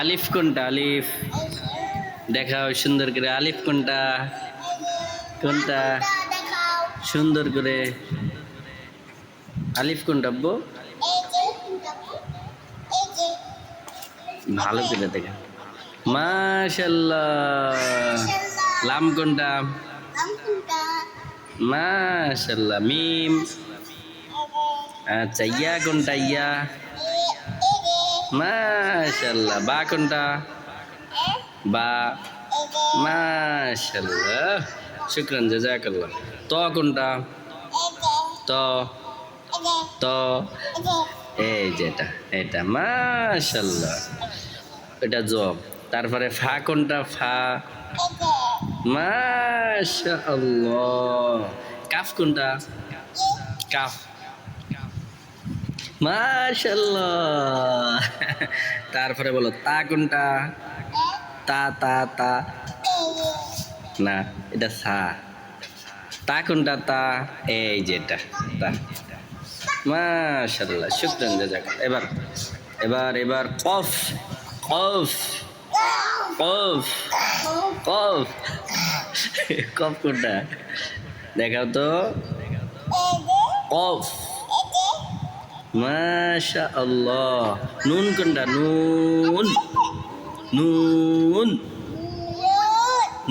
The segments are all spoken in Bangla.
আলিফ কোনটা আলিফ? দেখাও সুন্দর করে। আলিফ কোনটা? কোনটা? সুন্দর করে। আলিফ কোনটা আব্বু? যে ভালো করে দেখা। মাশাল্লাহ। লাম কোনটা? মাশাল্লাহ। মিম। আচ্ছা ইয়া কোনটা ইয়া মাশাল্লাহ বা কোনটা বা মাশাল্লাহ শুক্রান জাজাকাল্লাহ ত কোনটা ত ত এই যেটা এটা মাশাল্লাহ এটা জব তারপরে ফা কোনটা ফা মাশাল্লাহ কাফ কোনটা কাফ মাশাল্লাহ তারপরে বলো, তা কোনটা? তা তা তা। না, এটা সা। তা কোনটা, তা? এই যেটা তা। মাশাল্লাহ শুক্রান জাজাক। এবার এবার এবার, কফ কফ কফ কফ। কফ কোনটা? দেখাও তো। কফ। মাশা আল্লাহ নুন কোনটা? নুন। নুন।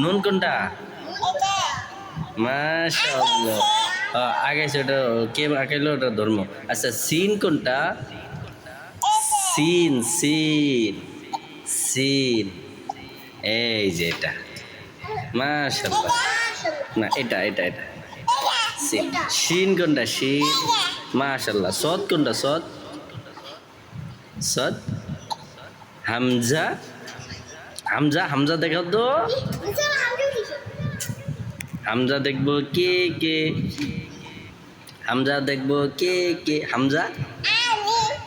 নুন কোনটা? মাশা আল্লাহ আগে সেটা কে আঁকাইলো? ওটা ধর্ম। আচ্ছা সিন কোনটা? সিন সিন। সিন। এই যে এটা। মাশাল্লাহ না, এটা এটা এটা। সিন। শিন কোনটা? শিন মাশাল্লাহ সদ কোনটা? সদ সদ হামজা? হামজা হামজা দেখাও তো। হামজা দেখব কে কে? হামজা দেখব কে কে? হামজা?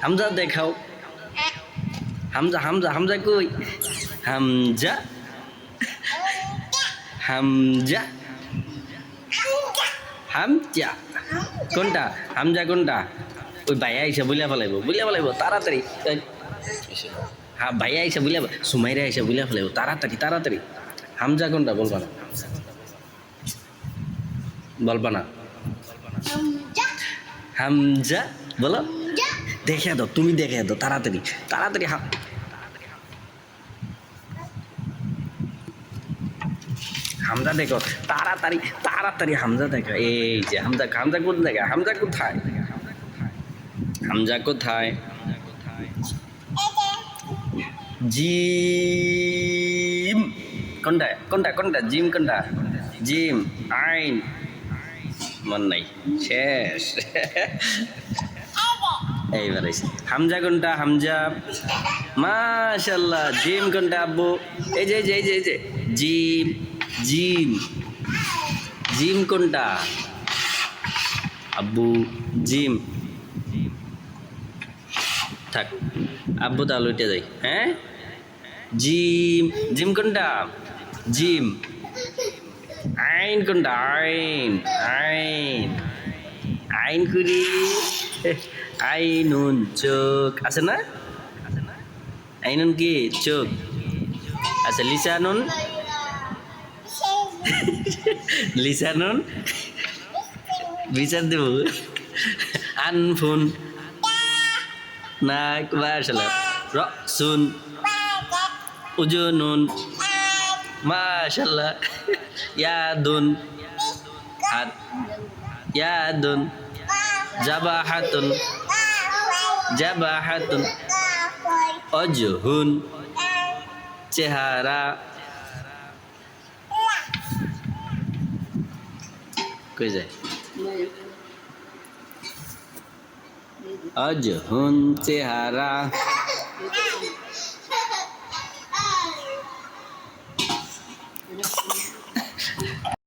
হামজা দেখাও। হামজা হামজা হামজা কই? হামজা? হামজা? হামজা? কোনটা? হামজা কোনটা? ওই ভাইয়া এসে বুলিয়া ফেলাইব বুলিয়া ফেলাইব তাড়াতাড়ি। হ্যাঁ ভাইয়া এসে বুলিয়া সুমাইরা এসে বুলিয়া ফেলাইব তাড়াতাড়ি তাড়াতাড়ি। হামজা কোনটা বলবা না। বলবা না। হামজা। বলো। দেখে দাও তুমি দেখে দাও তাড়াতাড়ি তাড়াতাড়ি হামজা দেখো, তাড়াতাড়ি তাড়াতাড়ি হামজা দেখো। এই যে হামজা হামজা কোন দেখে হামজা কোথায়? হামজা কোথায়? জিম। কোনটা? কোনটা কোনটা? জিম কোনটা? জিম। আইন। মন নাই। শেষ। এইবার হামজা কোনটা? হামজা। মাশাল্লাহ জিম কোনটা, আব্বু? এই যে এই যে এই যে। জিম। জিম। জিম কোনটা? আব্বু, জিম। থাক, আব্বু তাহলে উঠে যাই হ্যাঁ? জিম। জিম কোনটা? জিম। আইন কোনটা? আইন আইন। আইন কুড়ি আইনুন চোখ। আছে না? আইনুন কি? চোখ। আচ্ছা লিসানুন লিসানুন বিচার দেব। আনফুন। নাক মাশাল্লাহ রসুন। উজুনুন। মাশাল্লাহ। ইয়াদুন। হাত। ইয়াদুন। জাবাহাতুন। জাবাহাতুন। অজহুন। চেহারা। কই যায় অজহুন চেহারা